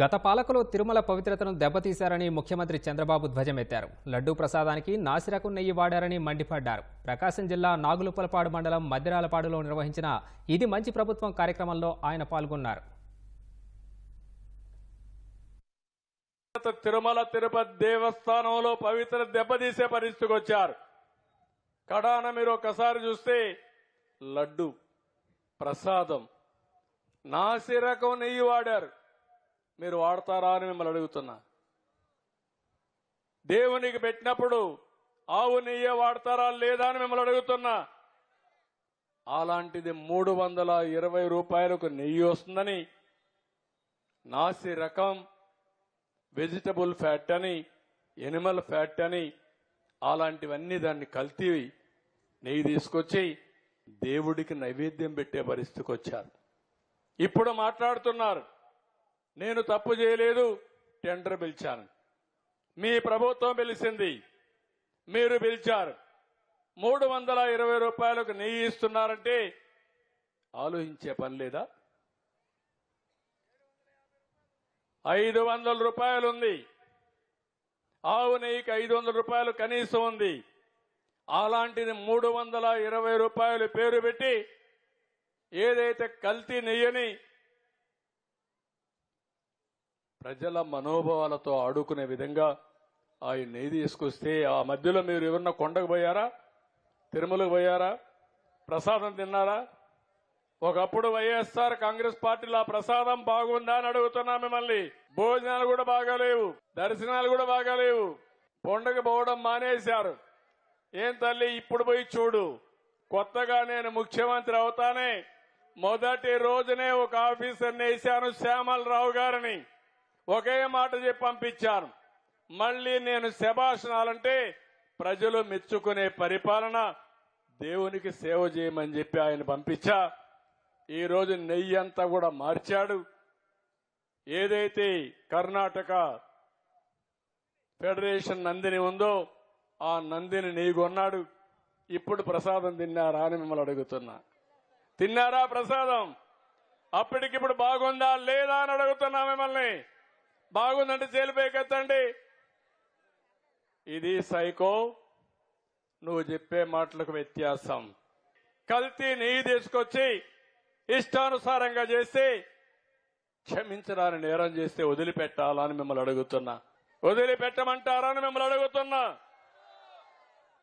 గత పాలకులు తిరుమల పవిత్రతను దెబ్బతీశారని ముఖ్యమంత్రి చంద్రబాబు ధ్వజమెత్తారు. లడ్డూ ప్రసాదానికి నాసిరకం నెయ్యి వాడారని మండిపడ్డారు. ప్రకాశం జిల్లా నాగులుపలపాడు మండలం మద్దిరాలపాడులో నిర్వహించిన ఇది మంచి ప్రభుత్వం కార్యక్రమంలో ఆయన పాల్గొన్నారు. తిరుమల తిరుపతి దేవస్థానంలో పవిత్ర దెబ్బతీసే పరిస్థితికి వచ్చారు. కడాన మీరు ఒకసారి చూస్తే లడ్డు ప్రసాదం నాసి రకం నెయ్యి వాడారు. మీరు వాడతారా అని మిమ్మల్ని అడుగుతున్నా. దేవునికి పెట్టినప్పుడు ఆవు నెయ్యి వాడతారా లేదా అని మిమ్మల్ని అడుగుతున్నా. అలాంటిది మూడు వందల ఇరవై రూపాయలకు నెయ్యి వస్తుందని నాసి రకం వెజిటబుల్ ఫ్యాట్ అని ఎనిమల్ ఫ్యాట్ అని అలాంటివన్నీ దాన్ని కల్తీ నెయ్యి తీసుకొచ్చి దేవుడికి నైవేద్యం పెట్టే పరిస్థితికి వచ్చారు. ఇప్పుడు మాట్లాడుతున్నారు. నేను తప్పు చేయలేదు టెండర్ పిలిచాను. మీ ప్రభుత్వం పిలిచింది మీరు పిలిచారు. మూడు వందల ఇరవై రూపాయలకు నెయ్యి ఇస్తున్నారంటే ఆలోచించే పని లేదా? ఐదు వందల రూపాయలు ఉంది. ఆవు నెయ్యికి ఐదు వందల రూపాయలు కనీసం ఉంది. అలాంటిది మూడు వందల ఇరవై రూపాయలు పేరు పెట్టి ఏదైతే కల్తీ నెయ్యని ప్రజల మనోభావాలతో ఆడుకునే విధంగా ఆయన నెయ్యి తీసుకొస్తే ఆ మధ్యలో మీరు ఎవరన్నా కొండకు పోయారా? తిరుమలకు పోయారా? ప్రసాదం తిన్నారా? ఒకప్పుడు వైఎస్ఆర్ కాంగ్రెస్ పార్టీలో ఆ ప్రసాదం బాగుందా అని అడుగుతున్నా మిమ్మల్ని. భోజనాలు కూడా బాగాలేవు దర్శనాలు కూడా బాగాలేవు పండుగ పోవడం మానేశారు. ఏం తల్లి ఇప్పుడు పోయి చూడు. కొత్తగా నేను ముఖ్యమంత్రి అవుతానే. మొదటి రోజునే ఒక ఆఫీసర్ని వేశాను శ్యామలరావు గారిని. ఒకే మాట చెప్పి పంపించాను. మళ్ళీ నేను శభాషణాలంటే ప్రజలు మెచ్చుకునే పరిపాలన దేవునికి సేవ చేయమని చెప్పి ఆయన పంపించా. ఈరోజు నెయ్యి అంతా కూడా మార్చాడు. ఏదైతే కర్ణాటక ఫెడరేషన్ నందిని ఉందో ఆ నందిని నెయ్యి కొన్నాడు. ఇప్పుడు ప్రసాదం తిన్నారా అని మిమ్మల్ని అడుగుతున్నా. తిన్నారా ప్రసాదం? అప్పటికిప్పుడు బాగుందా లేదా అని అడుగుతున్నా మిమ్మల్ని. బాగుందంటే చేలిపోయికెత్తండి ఇది సైకో నువ్వు చెప్పే మాటలకు వ్యత్యాసం. కల్తీ నెయ్యి తీసుకొచ్చి ఇష్టానుసారంగా చేసి క్షమించడాన్ని నేరం చేస్తే వదిలిపెట్టాలని మిమ్మల్ని అడుగుతున్నా. వదిలిపెట్టమంటారని మిమ్మల్ని అడుగుతున్నా.